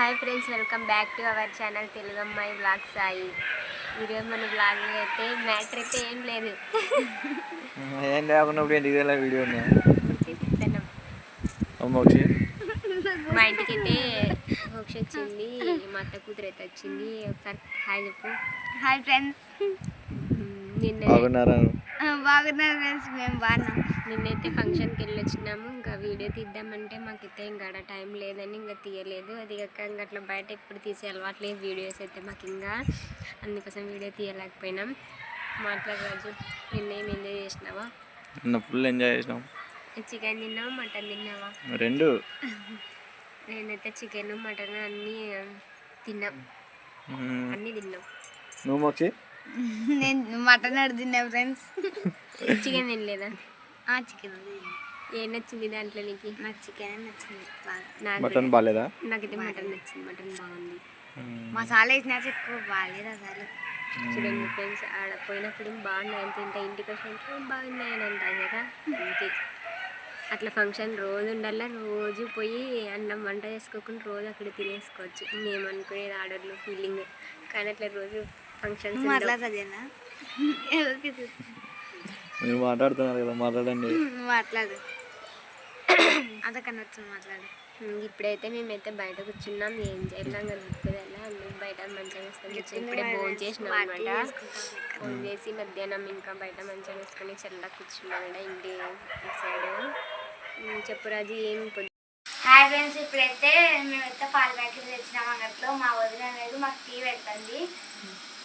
Hi friends welcome back to our channel Telugu అమ్మాయి blog Sai. ఈరోజు మన బ్లాగ్ అయితే మ్యాటర్ అయితే ఏం లేదు. ఏం ఇదే వీడియో మా ఇంటికి అయితే మోక్ష. వచ్చింది మా అత్త కూతురు అయితే వచ్చింది. ఒకసారి హాయ్ చెప్పు. Hi friends. నిన్న బాగున్నారా? బాగున్నారు ఫ్రెండ్స్ మేము బాగున్నాం. నిన్నైతే ఫంక్షన్కి వెళ్ళి వచ్చినాము. వీడియో తీద్దామంటే మాకైతే ఇంకా టైం లేదని ఇంకా తీయలేదు. అది కాక ఇంకా అట్లా బయట ఎప్పుడు తీసే అలవాట్లేదు వీడియోస్ అయితే మాకు ఇంకా. అందుకోసం వీడియో తీయలేకపోయినాం. మాట్లాడరాజు నిన్న ఏం ఎంజాయ్ చేసినావా? నిన్న ఫుల్ ఎంజాయ్ చేసినాం. చికెన్ తిన్నావా మటన్ తిన్నావా? రెండు. నేనైతే చికెన్ మటన్ అన్నీ తిన్నాం. అన్నీ తిన్నాం. నువ్వు మొక్కి నేను మటన్ అడిగినా ఫ్రెండ్స్ చికెన్ తినలేదా? చికెన్ ఏం నచ్చింది దాంట్లో నీకు? నాకు చికెన్ నచ్చింది. బాగా. నాకు మటన్ బాగాలేదా? నాకైతే మటన్ నచ్చింది. మటన్ బాగుంది. మసాలా వేసినా ఎక్కువ బాగాలేదు అసలు చూడండి ఫ్రెండ్స్ ఆడ పోయినప్పుడు బాగున్నాయి అని తింటే ఇంటికి వచ్చినప్పుడు బాగున్నాయి అని అంటాం కదా? అంతే. అట్లా ఫంక్షన్ రోజు ఉండాలా రోజు పోయి అన్నం వంట చేసుకోకుండా రోజు అక్కడ తినేసుకోవచ్చు. మేము అనుకునేది ఆర్డర్లు ఫీలింగ్ కానీ అట్లా రోజు ఫంక్షన్స్ మాట్లాడదేనా మీరు మాట్లాడుతున్నారు కదా మాట్లాడండి. మాట్లాడు. అంతకన్నా వచ్చి మాట్లాడు ఇప్పుడైతే మేమైతే బయట కూర్చున్నాం. ఏం చేయాలి గుర్తుదల్లా అందుకు బయట మంచిగా వేసుకొని కూర్చొని ఇప్పుడే భోజనం చేసినాం అనమాట ఫోన్ చేసి మధ్యాహ్నం ఇంకా బయట మంచిగా వేసుకొని చల్లగా కూర్చున్నాం కూడా ఇంటి సైడ్. ఉమ్, చెప్పు రాజు ఏం పొద్దు హాయ్ ఫ్రెండ్స్ ఇప్పుడైతే మేమైతే పాల ప్యాకెట్ తెచ్చినాం అన్నట్లు. మా వదిన అనేది మాకు టీ పెట్టండి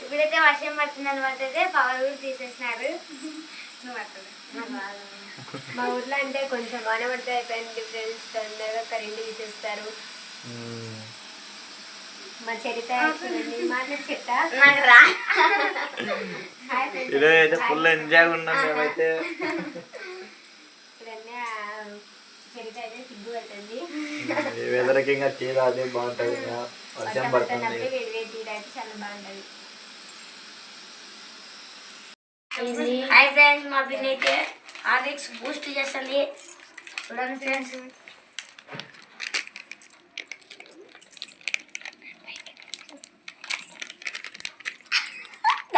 ఇప్పుడైతే వర్షం పడుతుంది అనమాట అయితే పవర్ కూడా తీసేసినారు. మా ఊర్లో అంటే కొంచెం వాన పడితే అయిపోయింది ఫ్రెండ్స్ తొందరగా కరెంట్ తీసేస్తారు. మా ఈరోజు అయితే ఫుల్ ఎంజాయ్ ఉన్నాం మేమైతే. ఈ వెదర్కి ఇంకా టీ బాగుంటుంది వర్షం పడుతుంది. చాలా బాగుంటుంది. హాయ్ ఫ్రెండ్స్ మా పిన్ అయితే హార్లిక్స్ బూస్ట్ చేస్తుంది చూడండి ఫ్రెండ్స్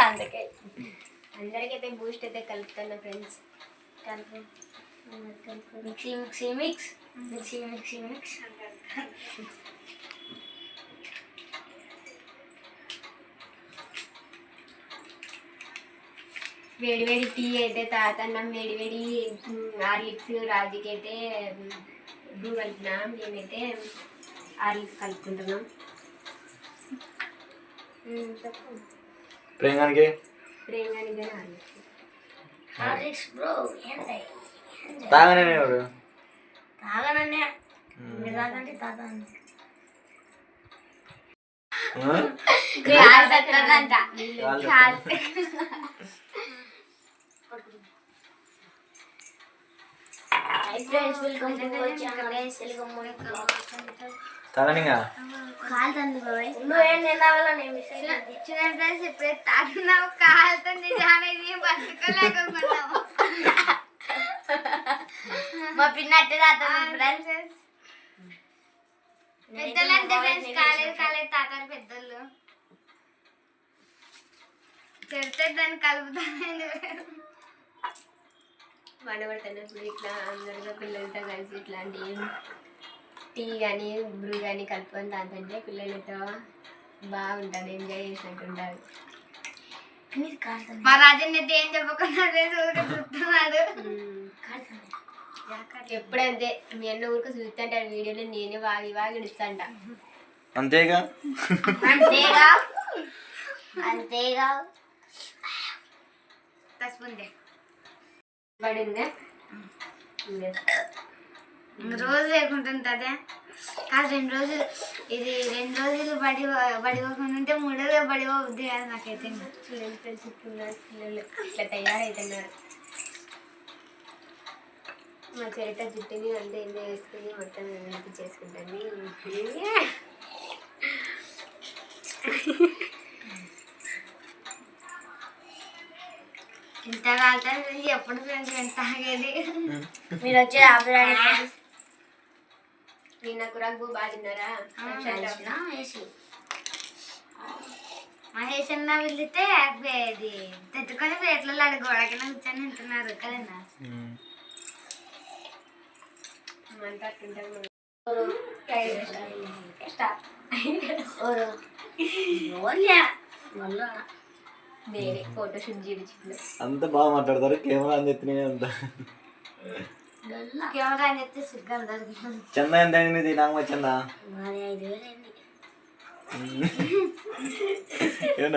అందుకే అందరికైతే బూస్ట్ అయితే కలుపుతున్నా ఫ్రెండ్స్ కలిపి mixie mixie mix mixie mixie mix వేడి వేడి టీ అయితే తాగుతున్నాం వేడి వేడి హార్లిక్స్ రాజుకి అయితే బ్లూ కలిపినా మేమైతే హార్లిక్స్ కలుపుకుంటున్నాం. ప్రేమగాని కానీ హార్లిక్స్. బ్రో ఎవరు తాగండి తాగండి నువ్వు చూడండి ఫ్రెండ్స్ ఇప్పుడే కాలుతుంది అనేది మా పిన్నట్టు ఫ్రెండ్స్ పెద్దలు అంటే ఫ్రెండ్స్ కాలేదు కాలేదు తాతారు పెద్దలు చెప్తే దాన్ని కలుపుతాను వాన పడుతున్నప్పుడు ఇట్లా అందరిగా పిల్లలతో కలిసి ఇట్లాంటి టీ కానీ బ్రూ కానీ కలుపుకొని తాగుతుంటే పిల్లలతో బాగుంటుంది ఎంజాయ్ చేసినట్టు ఉంటుంది. మా రాజన్ అయితే ఏం చెప్పకుండా ఎప్పుడంతే మీ అన్న ఊరికి చూస్తుంటే వీడియోలో నేనే వాగి వాగి ఇడుస్తాంట అంతేగా? అంతేగా? అంతేగా? తస్పుందే పడిందే? రోజు లేకుంటుంది అదే కాదు రెండు రోజులు. ఇది రెండు రోజులు బడి బడి పోకుండా ఉంటే మూడో రోజు బడి పోద్ది కదా నాకైతే. ఫ్రెండ్స్ ఇట్లున్నారు పిల్లలు ఇట్లా తయారవుతున్నారు మా చరిత్ర జుట్టుని అంతా ఎంజాయ్ చేసుకుని మొత్తం చేసుకుంటాను ఎప్పుడు ఫ్రెండ్స్ ఎంత తాగేది? మీరు వచ్చి నిన్న కురాకు బాగా తిన్నారా? వేసి మహేష్ అన్న వెళ్తే ఇది తెచ్చుకొని ప్లేట్లలో ఆడ గోడ కింద కూర్చొని తింటున్నారు కదన్నా? మనం. వేరే అంత బాగా మాట్లాడతారు. కెమెరా అని చెప్పిన అంత. కెమెరా అని చెప్తే సిగ్గు అందరికి చంద ఎంత అయింది నాకు చంద? ఏం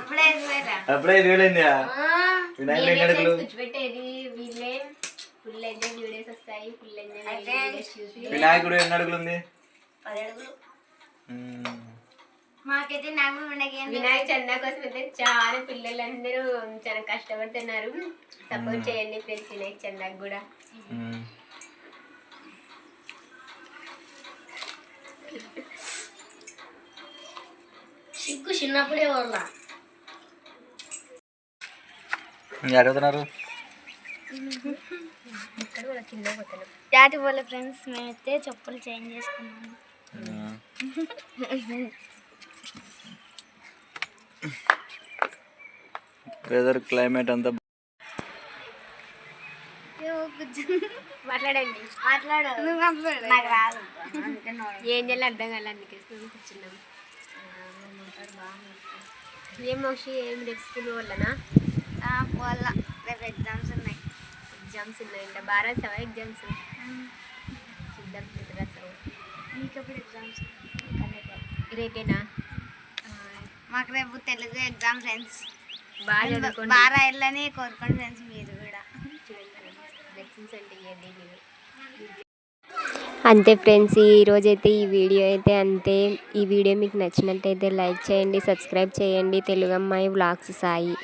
అప్పుడే ఐదు వేలా? అప్పుడే ఐదు వేలైంది వినాయకుడు ఎన్ని అడుగులు కూర్చోబెట్టేది. వీళ్ళే ఫుల్ ఎంజాయ్ వీడియోస్ వస్తాయి. ఫుల్ ఎంజాయ్ వీడియోస్ చూసి. వినాయకుడు ఎన్ని అడుగులు ఉంది? పది అడుగులు. ఉమ్. మాకైతే నాకు వినాయక చందా కోసం అయితే చాలా పిల్లలందరూ చాలా కష్టపడుతున్నారు. సపోర్ట్ చేయండి ఫ్రెండ్స్ వినాయక చందాకి కూడా. సిగ్గు చిన్నప్పుడే వాళ్ళ అడుగుతున్నారు? ఫ్రెండ్స్ మేమైతే చెప్పులు చేంజ్ చేసుకున్నాము. వెదర్ క్లైమేట్ అంతా మాట్లాడండి. మాట్లాడు. నాకు రాదు. ఏం చేయాలి అర్థం కాలే అందుకే స్కూల్ కూర్చున్నాం ఏం మోక్షి ఏం రేపు స్కూల్ వల్లనా పోవాల. రేపు ఎగ్జామ్స్ ఉన్నాయి. ఎగ్జామ్స్ ఉన్నాయంట బాగా రాసావా ఎగ్జామ్స్ చూద్దాం ఎగ్జామ్స్ రేపేనా? మాకు రేపు తెలుగు ఎగ్జామ్ ఫ్రెండ్స్. బాగా రాయాలని కోరుకోండి ఫ్రెండ్స్ మీరు కూడా. అంతే ఫ్రెండ్స్ ఈరోజు అయితే ఈ వీడియో అయితే అంతే. ఈ వీడియో మీకు నచ్చినట్టయితే లైక్ చేయండి సబ్స్క్రైబ్ చేయండి. తెలుగు అమ్మాయి వ్లాగ్స్ సాయి.